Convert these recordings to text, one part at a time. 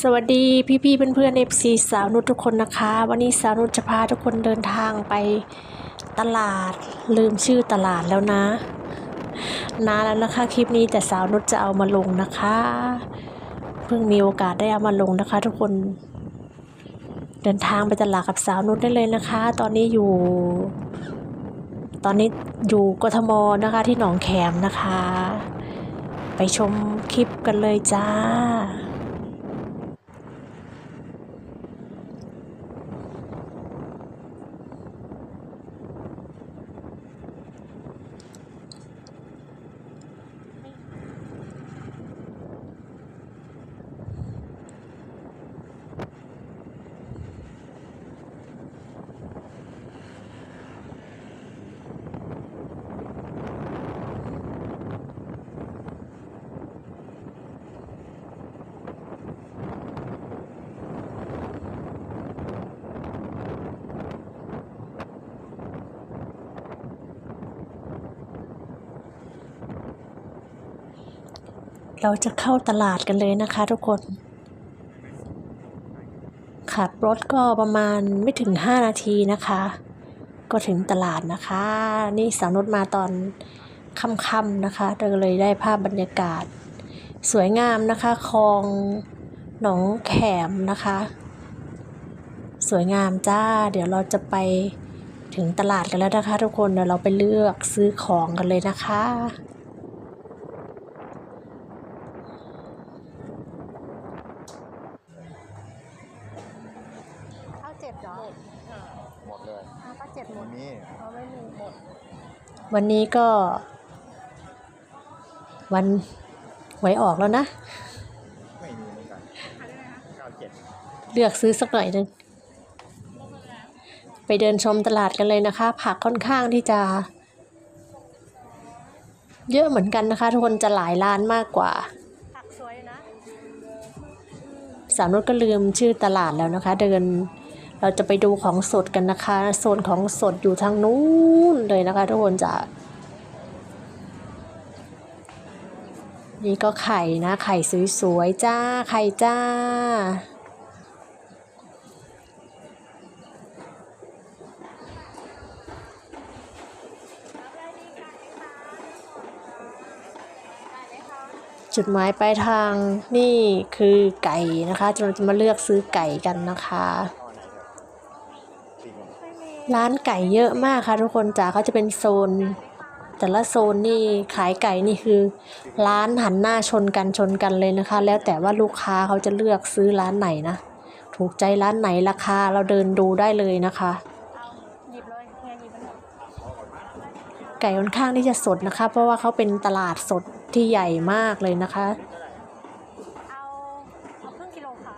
สวัสดีพี่ๆเพื่อนๆเอฟซีสาวนุชทุกคนนะคะ วันนี้สาวนุชจะพาทุกคนเดินทางไปตลาดลืมชื่อตลาดแล้วนะ นานแล้วนะคะคลิปนี้แต่สาวนุชจะเอามาลงนะคะ เพิ่งมีโอกาสได้เอามาลงนะคะ ทุกคน เดินทางไปตลาดกับสาวนุชได้เลยนะคะ ตอนนี้อยู่ ตอนนี้อยู่กทมนะคะที่หนองแขมนะคะ ไปชมคลิปกันเลยจ้า เราจะเข้าตลาดกันเลยนะคะทุกคน ขับรถก็ประมาณไม่ถึง 5 นาทีนะคะ ก็ถึงตลาดนะคะ นี่สาวนุชมาตอนค่ำๆนะคะเราเลยได้ภาพบรรยากาศ สวยงามนะคะ คลองหนองแขมนะคะ สวยงามจ้า เดี๋ยวเราจะไปถึงตลาดกันแล้วนะคะ ทุกคนเดี๋ยวเราไปเลือกซื้อของกันเลยนะคะ ข้าว เจ็ดเหรอหมดเลยอ้าวข้าวเจ็ดหมดมีเขาไม่มีหมดวันนี้ก็ วันหวยออกแล้วนะ ไม่มีเหมือนกันเก้าเจ็ดเลือกซื้อสักหน่อยหนึง ไปเดินชมตลาดกันเลยนะคะ ผักค่อนข้างที่จะ เยอะเหมือนกันนะคะ ทุกคนจะหลายร้านมากกว่า ผักสวยนะ สาวนุชก็ลืมชื่อตลาดแล้วนะคะ เดิน เราจะไปดูของสดกันนะคะ โซนของสดอยู่ทางนู้นเลยนะคะ ทุกคนจะนี่ก็ไข่นะ ไข่สวยๆจ้า ไข่จ้า จุดหมายปลายทางนี่คือไก่นะคะเราจะมาเลือกซื้อไก่กันนะคะ ร้านไก่เยอะมากค่ะทุกคนจ๋าเขาจะเป็นโซน แต่ละโซนนี่ขายไก่นี่คือ ร้านหันหน้าชนกันชนกันเลยนะคะ แล้วแต่ว่าลูกค้าเขาจะเลือกซื้อร้านไหนนะถูกใจร้านไหนราคาเราเดินดูได้เลยนะคะเอาหยิบเลยเฮียหยิบมันหมดไก่ค่อนข้างที่จะสดนะคะ เพราะว่าเขาเป็นตลาดสดที่ใหญ่มากเลยนะคะเอาเอาครึ่งกิโลค่ะ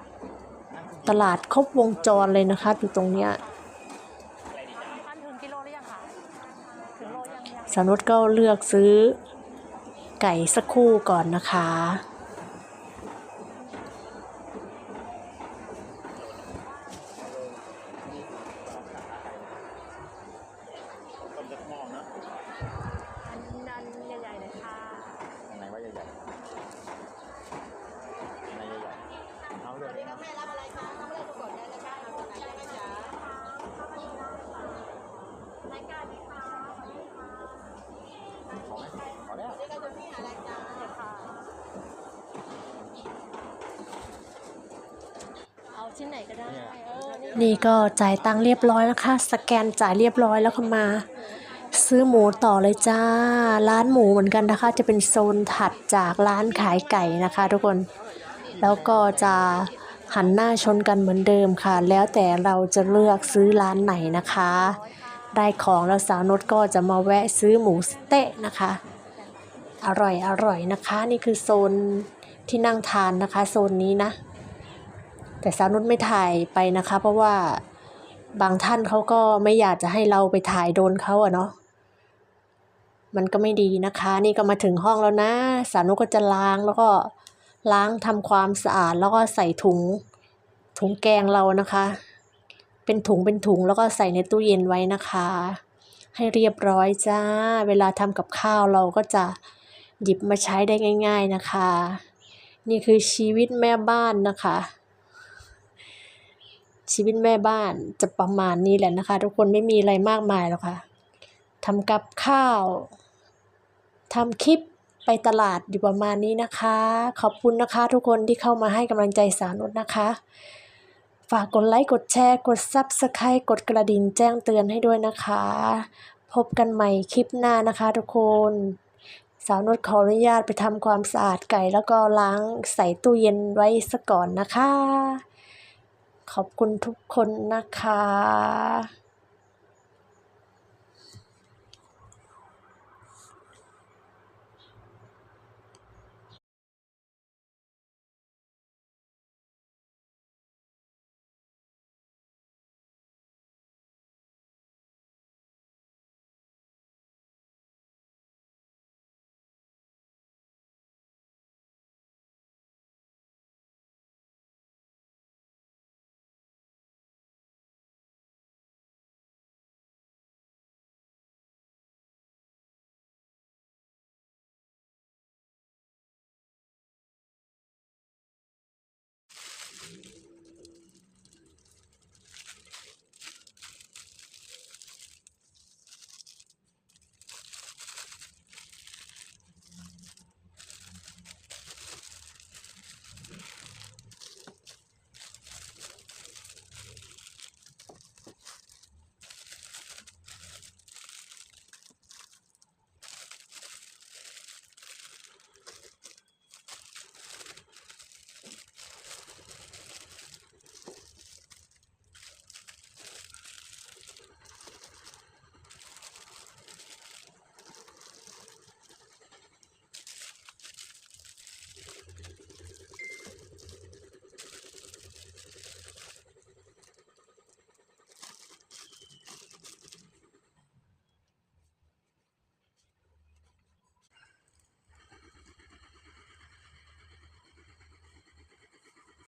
ตลาดครบวงจรเลยนะคะอยู่ตรงเนี้ย อันถึงกิโลหรือยังคะถึงโลยังยัง สาวนุชก็เลือกซื้อไก่สักคู่ก่อนนะคะ ต้มจะหม้อนะ อันอันใหญ่ๆเลยค่ะ อันไหนว่าใหญ่ๆอันไหนใหญ่ๆเอาเลยนะ รายการนี้ค่ะ ขอไหมขอแล้ว เดี๋ยวค่ะเอา ชิ้นไหนก็ได้เออนี่นี่ก็จ่ายตังค์เรียบร้อยนะคะ สแกนจ่ายเรียบร้อยแล้วก็มา ซื้อหมูต่อเลยจ้า ร้านหมูเหมือนกันนะคะ จะเป็นโซนถัดจากร้านขายไก่นะคะ ทุกคน แล้วก็จะหันหน้าชนกันเหมือนเดิมค่ะ แล้วแต่เราจะเลือกซื้อร้านไหนนะคะ ได้ของแล้วสาวนดก็จะมาแวะซื้อหมูสะเต๊ะนะคะ อร่อยอร่อยนะคะ นี่คือโซนที่นั่งทานนะคะ โซนนี้นะ แต่สาวนุชไม่ถ่ายไปนะคะ เพราะว่าบางท่านเขาก็ไม่อยากจะให้เราไปถ่ายโดนเขาอะเนาะมันก็ไม่ดีนะคะ นี่ก็มาถึงห้องแล้วนะ สาวนุชก็จะล้างแล้วก็ล้างทำความสะอาดแล้วก็ใส่ถุงถุงแกงเรานะคะ เป็นถุงเป็นถุงแล้วก็ใส่ในตู้เย็นไว้นะคะ ให้เรียบร้อยจ้า เวลาทำกับข้าวเราก็จะหยิบมาใช้ได้ง่าย ๆนะคะ นี่คือชีวิตแม่บ้านนะคะ ชีวิตแม่บ้านจะประมาณนี้แหละนะคะ ทุกคนไม่มีอะไรมากมายหรอกค่ะทำกับข้าวทำคลิปไปตลาดอยู่ประมาณนี้นะคะ ขอบคุณนะคะ ทุกคนที่เข้ามาให้กำลังใจสาวนุชนะคะ ฝากกดไลค์กดแชร์กด Subscribe กดกระดิ่งแจ้งเตือนให้ด้วยนะคะ พบกันใหม่คลิปหน้านะคะ ทุกคน สาวนุชขออนุญาตไปทำความสะอาดไก่ แล้วก็ล้างใส่ตู้เย็นไว้ซะก่อนนะคะ ขอบคุณทุกคนนะคะ